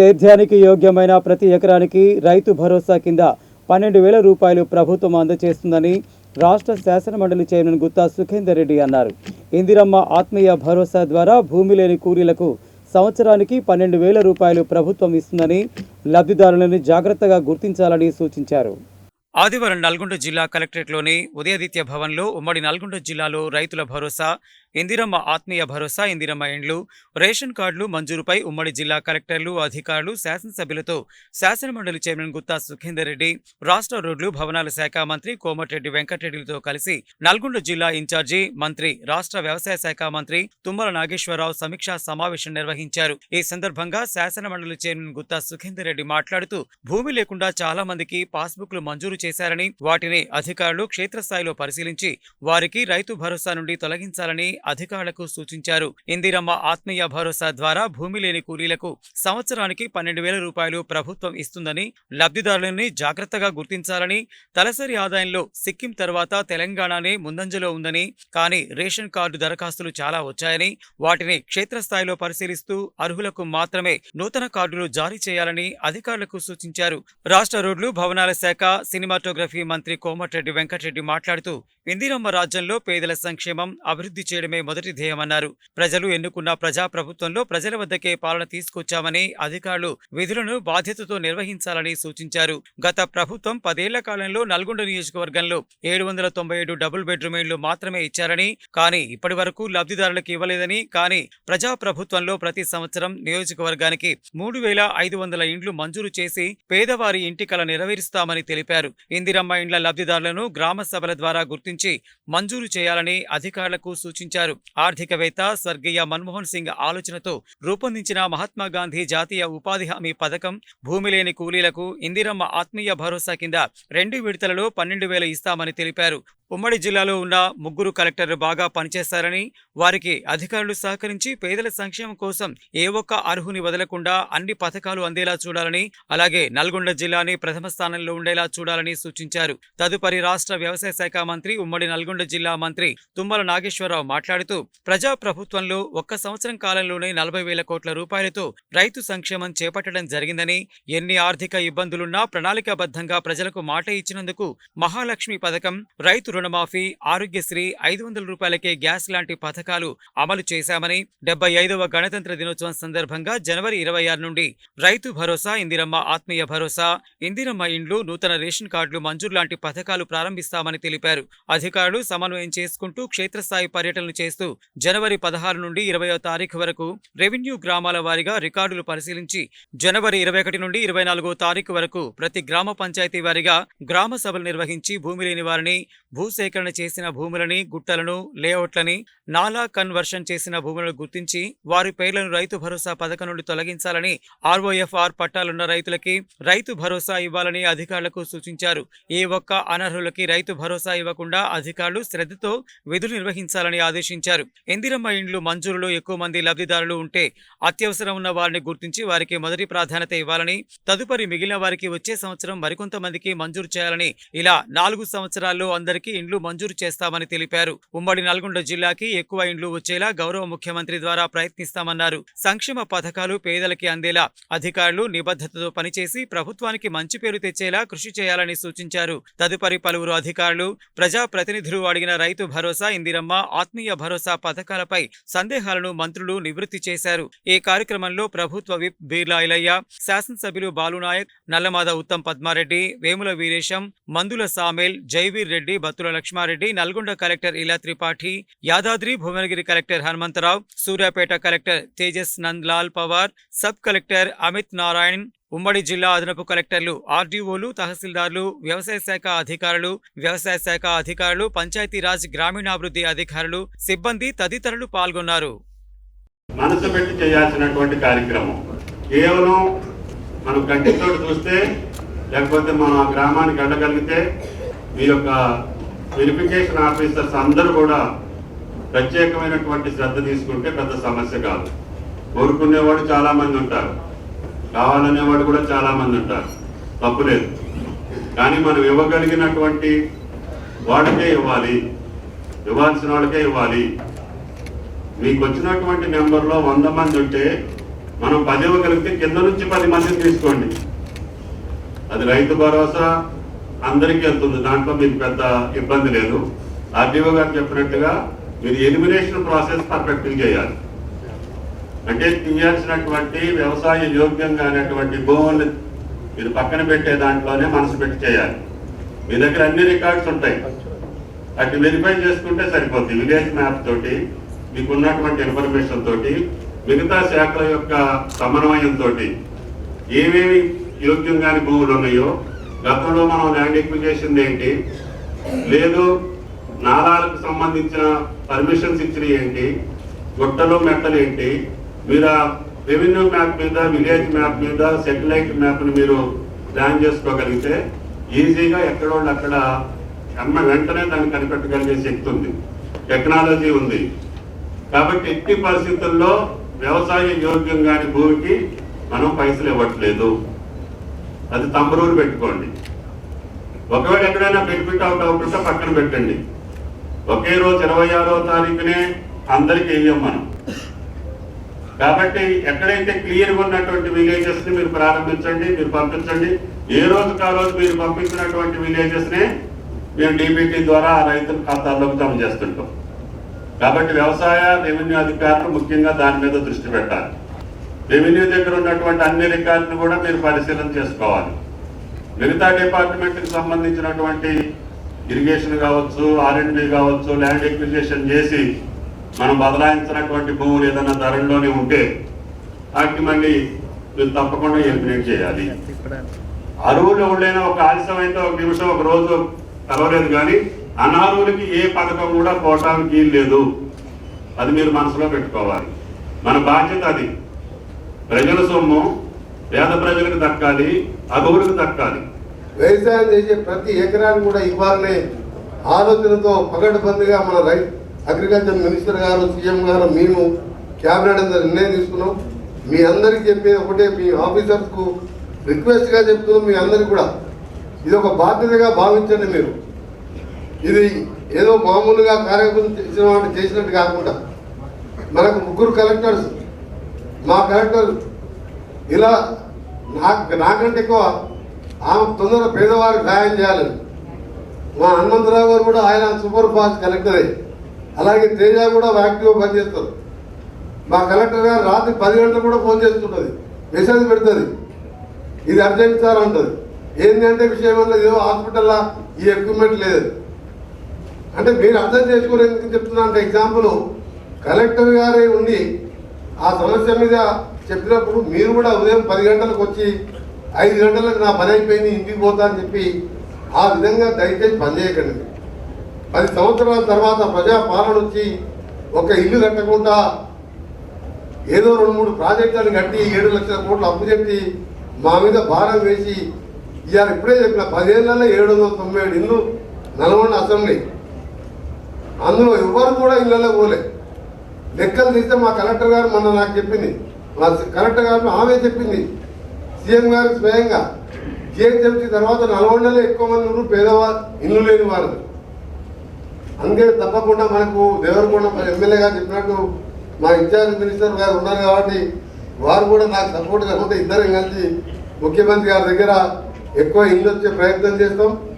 సేద్యానికి యోగ్యమైన ప్రతి ఎకరానికి రైతు భరోసా కింద పన్నెండు వేల రూపాయలు ప్రభుత్వం అందజేస్తుందని రాష్ట్ర శాసనమండలి చైర్మన్ గుత్తా సుఖేందర్ రెడ్డి అన్నారు. ఇందిరమ్మ ఆత్మీయ భరోసా ద్వారా భూమి లేని కూలీలకు సంవత్సరానికి పన్నెండు వేల రూపాయలు ప్రభుత్వం ఇస్తుందని లబ్ధిదారులను జాగ్రత్తగా గుర్తించాలని సూచించారు. ఆదివారం నల్గొండ జిల్లా కలెక్టరేట్లోని ఉదయాదిత్య భవన్లో ఉమ్మడి నల్గొండ జిల్లాలో రైతుల భరోసా ఇందిరమ్మ ఆత్మీయ భరోసా ఇందిరమ్మ ఇండ్లు రేషన్ కార్డులు మంజూరుపై ఉమ్మడి జిల్లా కలెక్టర్లు అధికారులు శాసనసభ్యులతో శాసనమండలి చైర్మన్ గుత్తా సుఖేందర్ రెడ్డి రాష్ట్ర రోడ్లు భవనాల శాఖ మంత్రి కోమటిరెడ్డి వెంకటరెడ్డిలతో కలిసి నల్గొండ జిల్లా ఇన్ఛార్జి మంత్రి రాష్ట్ర వ్యవసాయ శాఖ మంత్రి తుమ్మల నాగేశ్వరరావు సమీక్షా సమావేశం నిర్వహించారు. ఈ సందర్భంగా శాసనమండలి చైర్మన్ గుత్తా సుఖేందర్ రెడ్డి మాట్లాడుతూ భూమి లేకుండా చాలా మందికి పాస్బుక్లు మంజూరు చేశారని వాటిని అధికారులు క్షేత్రస్థాయిలో పరిశీలించి వారికి రైతు భరోసా నుండి తొలగించాలని అధికారులకు సూచించారు. ఇందిరమ్మ ఆత్మీయ భరోసా ద్వారా భూమి లేని కూలీలకు సంవత్సరానికి పన్నెండు వేల రూపాయలు ప్రభుత్వం ఇస్తుందని లబ్ధిదారులని జాగ్రత్తగా గుర్తించాలని తలసరి ఆదాయంలో సిక్కిం తర్వాత తెలంగాణనే ముందంజలో ఉందని కానీ రేషన్ కార్డు దరఖాస్తులు చాలా వచ్చాయని వాటిని క్షేత్రస్థాయిలో పరిశీలిస్తూ అర్హులకు మాత్రమే నూతన కార్డులు జారీ చేయాలని అధికారులకు సూచించారు. రాష్ట్ర రోడ్లు భవనాల శాఖ సినిమాటోగ్రఫీ మంత్రి కోమటిరెడ్డి వెంకటరెడ్డి మాట్లాడుతూ ఇందిరమ్మ రాజ్యంలో పేదల సంక్షేమం అభివృద్ధి చేయడం చేయడమే మొదటి ధ్యేయమన్నారు. ప్రజలు ఎన్నుకున్న ప్రజాప్రభుత్వంలో ప్రజల వద్దకే పాలన తీసుకొచ్చామని అధికారులు విధులను బాధ్యతతో నిర్వహించాలని సూచించారు. గత ప్రభుత్వం పదేళ్ళ కాలంలో నల్గొండ నియోజకవర్గంలో ఏడు వందల తొంభై ఏడు డబుల్ బెడ్రూమ్ ఇళ్ళు మాత్రమే ఇచ్చారని కానీ ఇప్పటి వరకు లబ్ధిదారులకు ఇవ్వలేదని కానీ ప్రజాప్రభుత్వంలో ప్రతి సంవత్సరం నియోజకవర్గానికి మూడు వేల ఐదు వందల ఇండ్లు మంజూరు చేసి పేదవారి ఇంటి కల నెరవేరుస్తామని తెలిపారు. ఇందిరమ్మ ఇండ్ల లబ్ధిదారులను గ్రామ సభల ద్వారా గుర్తించి మంజూరు చేయాలని అధికారులకు సూచించారు. ఆర్థికవేత్త స్వర్గీయ మన్మోహన్ సింగ్ ఆలోచనతో రూపొందించిన మహాత్మా గాంధీ జాతీయ ఉపాధి హామీ పథకం భూమి లేని కూలీలకు ఇందిరమ్మ ఆత్మీయ భరోసా కింద రెండు విడతలలో పన్నెండు వేల ఇస్తామని తెలిపారు. ఉమ్మడి జిల్లాలో ఉన్న ముగ్గురు కలెక్టర్లు బాగా పనిచేస్తారని వారికి అధికారులు సహకరించి పేదల సంక్షేమం కోసం ఏ ఒక్క అర్హుని వదలకుండా అన్ని పథకాలు అందేలా చూడాలని అలాగే నల్గొండ జిల్లాని ప్రథమ స్థానంలో ఉండేలా చూడాలని సూచించారు. తదుపరి రాష్ట్ర వ్యవసాయ శాఖ మంత్రి ఉమ్మడి నల్గొండ జిల్లా మంత్రి తుమ్మల నాగేశ్వరరావు మాట్లాడుతూ ప్రజా ప్రభుత్వంలో ఒక్క సంవత్సరం కాలంలోనే నలభై వేల కోట్ల రూపాయలతో రైతు సంక్షేమం చేపట్టడం జరిగిందని ఎన్ని ఆర్థిక ఇబ్బందులున్నా ప్రణాళికాబద్ధంగా ప్రజలకు మాట ఇచ్చినందుకు మహాలక్ష్మి పథకం రైతు రుణమాఫీ ఆరోగ్యశ్రీ ఐదు వందల రూపాయలకే గ్యాస్ లాంటి పథకాలు అమలు చేశామని డెబ్బై ఐదవ గణతంత్ర దినోత్సవం సందర్భంగా జనవరి ఇరవై ఆరు నుండి రైతు భరోసా ఇందిరమ్మ ఆత్మీయ భరోసా ఇందిరమ్మ ఇండ్లు నూతన రేషన్ కార్డులు మంజూరు లాంటి పథకాలు ప్రారంభిస్తామని తెలిపారు. అధికారులు సమన్వయం చేసుకుంటూ క్షేత్రస్థాయి పర్యటనలు చేస్తూ జనవరి పదహారు నుండి ఇరవయో తారీఖు వరకు రెవెన్యూ గ్రామాల వారీగా రికార్డులు పరిశీలించి జనవరి ఇరవై ఒకటి నుండి ఇరవై నాలుగో తారీఖు వరకు ప్రతి గ్రామ పంచాయతీ వారీగా గ్రామ సభలు నిర్వహించి భూమి లేని వారిని భూ భూసేకరణ చేసిన భూములని గుట్టలను లేఅవుట్లని నాలా కన్వర్షన్ చేసిన భూములను గుర్తించి వారి పేర్లను రైతు భరోసా పథకం నుండి తొలగించాలని ఆర్ఓఎఫ్ఆర్ పట్టాలున్న రైతులకి రైతు భరోసా ఇవ్వాలని అధికారులకు సూచించారు. ఏ ఒక్క అనర్హులకి రైతు భరోసా ఇవ్వకుండా అధికారులు శ్రద్ధతో విధులు నిర్వహించాలని ఆదేశించారు. ఎందిరమ్మ ఇండ్లు మంజూరులో ఎక్కువ మంది లబ్ధిదారులు ఉంటే అత్యవసరం ఉన్న వారిని గుర్తించి వారికి మొదటి ప్రాధాన్యత ఇవ్వాలని తదుపరి మిగిలిన వారికి వచ్చే సంవత్సరం మరికొంతమందికి మంజూరు చేయాలని ఇలా నాలుగు సంవత్సరాల్లో అందరికీ ఇండ్లు మంజూరు చేస్తామని తెలిపారు. ఉమ్మడి నల్గొండ జిల్లాకి ఎక్కువ ఇండ్లు వచ్చేలా గౌరవ ముఖ్యమంత్రి ద్వారా ప్రయత్నిస్తామన్నారు. సంక్షేమ పథకాలు పేదలకి అందేలా అధికారులు నిబద్ధతతో పనిచేసి ప్రభుత్వానికి మంచి పేరు తెచ్చేలా కృషి చేయాలని సూచించారు. తదుపరి పలువురు అధికారులు ప్రజా ప్రతినిధులు అడిగిన రైతు భరోసా ఇందిరమ్మ ఆత్మీయ భరోసా పథకాలపై సందేహాలను మంత్రులు నివృత్తి చేశారు. ఈ కార్యక్రమంలో ప్రభుత్వ విప్ బీర్లా ఇలయ్య శాసనసభ్యులు Balu Nayak Nallamada Uttam Padma Reddy Vemula Veeresham Mandula Samel Jaiveer Reddy Battula Laxma Reddy Nalgonda collector Ila Tripathi Yadadri Bhuvanagiri collector Hanumantha Rao Suryapet collector Tejas Nandlal Pawar sub collector Amit Narayan ఉమ్మడి జిల్లా అదనపు కలెక్టర్లు ఆర్డీఓలు తహసీల్దార్లు వ్యవసాయ శాఖ అధికారులు వ్యవసాయ శాఖ అధికారులు పంచాయతీరాజ్ గ్రామీణాభివృద్ధి అధికారులు సిబ్బంది తదితరులు పాల్గొన్నారు. మనసు పెట్టి చేయాల్సినటువంటి కార్యక్రమం. కేవలం మనం కంటితో చూస్తే లేకపోతే మన గ్రామానికి వెళ్ళగలిగితే మీ యొక్క వెరిఫికేషన్ ఆఫీసర్స్ అందరూ కూడా ప్రత్యేకమైనటువంటి శ్రద్ధ తీసుకుంటే పెద్ద సమస్య కాదు. కోరుకునేవాడు చాలా మంది ఉంటారు. కావాలనేవాడు కూడా చాలా మంది ఉంటారు తప్పులేదు కానీ మనం ఇవ్వగలిగినటువంటి వాడికే ఇవ్వాలి. ఇవ్వాల్సిన వాళ్ళకే ఇవ్వాలి. మీకు వచ్చినటువంటి నెంబర్లో వంద మంది ఉంటే మనం పది ఇవ్వగలిగితే కింద నుంచి పది మందిని తీసుకోండి. అది రైతు భరోసా అందరికీ వెళ్తుంది దాంట్లో మీకు పెద్ద ఇబ్బంది లేదు. ఆర్డీఓ గారు చెప్పినట్టుగా మీరు ఎలిమినేషన్ ప్రాసెస్ పర్ఫెక్ట్ చేయాలి. అంటే తీయాల్సినటువంటి వ్యవసాయ యోగ్యంగా అనేటువంటి భూముల్ని మీరు పక్కన పెట్టే దాంట్లోనే మనసు పెట్టి చేయాలి. మీ దగ్గర అన్ని రికార్డ్స్ ఉంటాయి. అటు వెరిఫై చేసుకుంటే సరిపోతుంది విలేజ్ మ్యాప్ తోటి మీకు ఉన్నటువంటి ఇన్ఫర్మేషన్ తోటి మిగతా శాఖల యొక్క సమన్వయం తోటి ఏమేమి యోగ్యంగాని భూములు ఉన్నాయో గతంలో మనం ల్యాండ్ చేసింది ఏంటి? లేదు నాలాలకు సంబంధించిన పర్మిషన్స్ ఇచ్చినవి ఏంటి? గుట్టలు మెట్టలు ఏంటి? మీరు ఆ రెవెన్యూ మ్యాప్ మీద విలేజ్ మ్యాప్ మీద సెటిలైట్ మ్యాప్ని మీరు ప్లాన్ చేసుకోగలిగితే ఈజీగా ఎక్కడోళ్ళు అక్కడ అమ్మ వెంటనే దాన్ని కనిపెట్టగలిగే శక్తి ఉంది. టెక్నాలజీ ఉంది. కాబట్టి ఎట్టి పరిస్థితుల్లో వ్యవసాయ యోగ్యం కాని భూమికి మనం పైసలు ఇవ్వట్లేదు. అది తమ్మరూరు పెట్టుకోండి. ఒకవేళ ఎక్కడైనా బెనిఫిట్ అవుట్ అవుతుంటే పక్కన పెట్టండి. ఒకే రోజు ఇరవై ఆరో తారీఖునే అందరికి వేయం మనం. కాబట్టి ఎక్కడైతే క్లియర్గా ఉన్నటువంటి విలేజెస్ని మీరు ప్రారంభించండి మీరు పంపించండి ఏ రోజుకి ఆ రోజు మీరు పంపించినటువంటి విలేజెస్ని మేము డిబిటీ ద్వారా ఆ రైతుల ఖాతాల్లోకి జమ చేస్తుంటాం. కాబట్టి వ్యవసాయ రెవెన్యూ అధికారులు ముఖ్యంగా దాని మీద దృష్టి పెట్టాలి. రెవెన్యూ దగ్గర ఉన్నటువంటి అన్ని రికార్డులు కూడా మీరు పరిశీలన చేసుకోవాలి. మిగతా డిపార్ట్మెంట్కి సంబంధించినటువంటి ఇరిగేషన్ కావచ్చు ఆర్ఎండ్బి కావచ్చు ల్యాండ్ ఎక్విజిషన్ చేసి మనం బదలాయించినటువంటి భూములు ఏదైనా ధరల్లోనే ఉంటే వాటిని మళ్ళీ మీరు తప్పకుండా ఎలిమినేట్ చేయాలి. అరువులు ఎవరైనా ఒక ఆలస్యం అయితే ఒక నిమిషం ఒక రోజు కలవలేదు కానీ అనర్హులకి ఏ పథకం కూడా పోవటానికి వీలు లేదు అది మీరు మనసులో పెట్టుకోవాలి. మన బాధ్యత అది. ప్రజల సొమ్ము పేద ప్రజలకు దక్కాలి అభివృద్ధికి దక్కాలి. వ్యవసాయం చేసే ప్రతి ఎకరాన్ని కూడా ఇవ్వాలనే ఆలోచనతో పగడ్బందీగా మన రైతు అగ్రికల్చర్ మినిస్టర్ గారు సీఎం గారు మేము క్యాబినెట్ అంతా నిర్ణయం తీసుకున్నాం. మీ అందరికీ చెప్పేది ఒకటే మీ ఆఫీసర్స్కు రిక్వెస్ట్గా చెప్తున్నాం మీ అందరికి కూడా. ఇది ఒక బాధ్యతగా భావించండి మీరు. ఇది ఏదో మామూలుగా కార్యక్రమం చేసిన చేసినట్టు కాకుండా మనకు ముగ్గురు కలెక్టర్స్ మా కలెక్టర్ ఇలా నాకు నాకంటే ఎక్కువ ఆమె తొందర పేదవారికి సహాయం చేయాలని మా హనుమంతరావు గారు కూడా ఆయన సూపర్ ఫాస్ట్ కలెక్టరే అలాగే తేజ కూడా యాక్టివ్గా పనిచేస్తారు మా కలెక్టర్ గారు రాత్రి పది గంటలకు కూడా ఫోన్ చేస్తుంటుంది. మెసేజ్ పెడుతుంది. ఇది అర్జెంట్ సార్ అంటుంది. ఏంటి అంటే విషయం వల్ల ఏదో హాస్పిటల్లో ఈ ఎక్విప్మెంట్ లేదు. అంటే మీరు అర్థం చేసుకోరు ఎందుకు చెప్తున్నా అంటే ఎగ్జాంపుల్ కలెక్టర్ గారే ఉండి ఆ సమస్య మీద చెప్పినప్పుడు మీరు కూడా ఉదయం పది గంటలకు వచ్చి ఐదు గంటలకు నా పని అయిపోయింది ఇంటికి పోతా అని చెప్పి ఆ విధంగా దయచేసి పనిచేయకండి పది సంవత్సరాల తర్వాత ప్రజా పాలన వచ్చి ఒక ఇల్లు కట్టకుండా ఏదో రెండు మూడు ప్రాజెక్టులను కట్టి ఏడు లక్షల కోట్లు అప్పు చెప్పి మా మీద భారం వేసి ఇవాళ ఇప్పుడే చెప్పిన పదేళ్ళలో ఏడు వందల తొంభై ఏడు ఇల్లు నల్గొండ అసెంబ్లీ. అందులో ఎవ్వరు కూడా ఇళ్ళలో పోలే. లెక్కలు తీస్తే మా కలెక్టర్ గారు మొన్న నాకు చెప్పింది. మా కలెక్టర్ గారు ఆమె చెప్పింది. సీఎం గారు స్వయంగా జిహెచ్ఎంసీ తర్వాత నల్గొండలో ఎక్కువ మంది ఉన్నారు పేదవారు ఇల్లు లేని వారు అందుకే తప్పకుండా మనకు దేవరకొండ ఎమ్మెల్యే గారు చెప్పినట్టు మా ఇన్ఛార్జ్ మినిస్టర్ గారు ఉన్నారు కాబట్టి వారు కూడా నాకు సపోర్ట్ కాకపోతే ఇద్దరం కలిసి ముఖ్యమంత్రి గారి దగ్గర ఎక్కువ ఇల్లు వచ్చే ప్రయత్నం చేస్తాం.